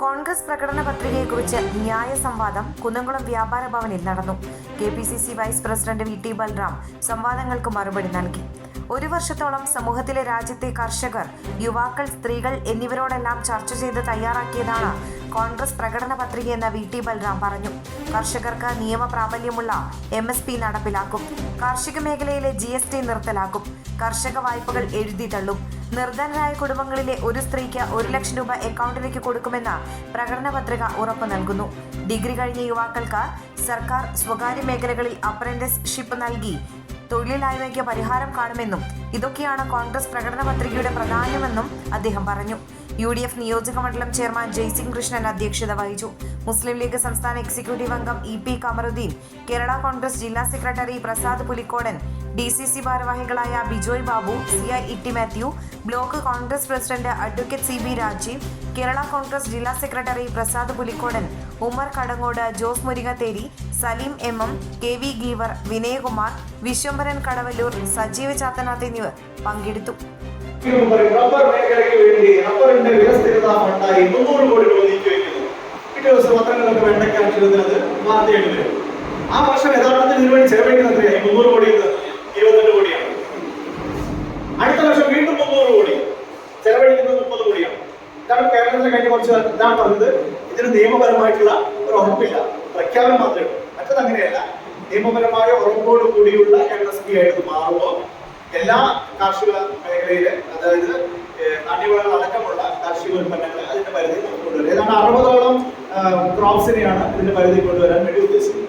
കോൺഗ്രസ് പ്രകടന പത്രികയെക്കുറിച്ച് ന്യായ സംവാദം കുന്നംകുളം വ്യാപാര ഭവനിൽ നടന്നു. K P C C vice president V T Balram സംവാദങ്ങൾക്ക് മറുപടി നൽകി. ഒരു വർഷത്തോളം സമൂഹത്തിലെ രാജ്യത്തെ കർഷകർ യുവാക്കൾ സ്ത്രീകൾ എന്നിവരോടെല്ലാം ചർച്ച ചെയ്ത് തയ്യാറാക്കിയതാണ് കോൺഗ്രസ് പ്രകടന പത്രികയെന്ന് വി ടി ബൽറാം പറഞ്ഞു. കർഷകർക്ക് നിയമ പ്രാബല്യമുള്ള എം എസ് പി നടപ്പിലാക്കും. കാർഷിക മേഖലയിലെ ജി എസ് ടി നിർത്തലാക്കും. കർഷക വായ്പകൾ എഴുതി തള്ളും. നിർധനരായ കുടുംബങ്ങളിലെ ഒരു സ്ത്രീക്ക് ഒരു ലക്ഷം രൂപ അക്കൗണ്ടിലേക്ക് കൊടുക്കുമെന്ന പ്രകടന പത്രിക ഉറപ്പു നൽകുന്നു. ഡിഗ്രി കഴിഞ്ഞ യുവാക്കൾക്ക് സർക്കാർ സ്വകാര്യ മേഖലകളിൽ അപ്രന്റീസ്ഷിപ്പ് നൽകി തൊഴിലില്ലായ്മയ്ക്ക് പരിഹാരം കാണുമെന്നും ഇതൊക്കെയാണ് കോൺഗ്രസ് പ്രകടന പത്രികയുടെ പ്രധാനമെന്നും അദ്ദേഹം പറഞ്ഞു. യു ഡി എഫ് നിയോജക മണ്ഡലം ചെയർമാൻ ജയ്സിംഗ് കൃഷ്ണൻ അധ്യക്ഷത വഹിച്ചു. മുസ്ലിം ലീഗ് സംസ്ഥാന എക്സിക്യൂട്ടീവ് അംഗം ഇ പി കമറുദ്ദീൻ കേരള കോൺഗ്രസ് ജില്ലാ secretary Prasad Pulikkodan D C C ഭാരവാഹികളായ Bijoy Babu C I Itty Mathew block Congress president advocate C B Rajeev Kerala Congress ജില്ലാ secretary Prasad Pulikkodan Ummer Kadangode Jose Muringatheri Saleem M M K V Geevar Vinayakumar Vishwambharan Kadavallur Sajeev Chathanath എന്നിവർ പങ്കെടുത്തു. ഇവർ പറയും, rubber വേണ്ടി കോടി രൂപ ആ വർഷം യഥാർത്ഥത്തിൽ ഇതിനു വേണ്ടി ചെലവഴിക്കുന്നത് എത്രയായി മുന്നൂറ് കോടി കോടിയാണ്. അടുത്ത വർഷം വീണ്ടും മുന്നൂറ് കോടി. ചെലവഴിക്കുന്നത് മുപ്പത് കോടിയാണ്. കാരണം കേരളത്തിൽ കഴിഞ്ഞ കുറച്ച് ഇതാണ് പറഞ്ഞത്. ഇതിന് നിയമപരമായിട്ടുള്ള ഒരു ഉറപ്പില്ല. പ്രഖ്യാപനം മാത്രമേ ഉള്ളൂ. മറ്റത് അങ്ങനെയല്ല. നിയമപരമായ ഉറപ്പോട് കൂടിയുള്ള എൻ എസ് പി ആയിട്ട് മാറുമോ എല്ലാ കാർഷിക മേഖലയിലെ അതായത് നാണ്യവിളകൾ അടക്കമുള്ള കാർഷിക ഉൽപ്പന്നങ്ങൾ അതിന്റെ പരിധി കൊണ്ടുവരും. ഏതാണ്ട് അറുപതോളം ക്രോപ്സിനെയാണ് ഇതിന്റെ പരിധി കൊണ്ടുവരാൻ വേണ്ടി ഉദ്ദേശിക്കുന്നത്.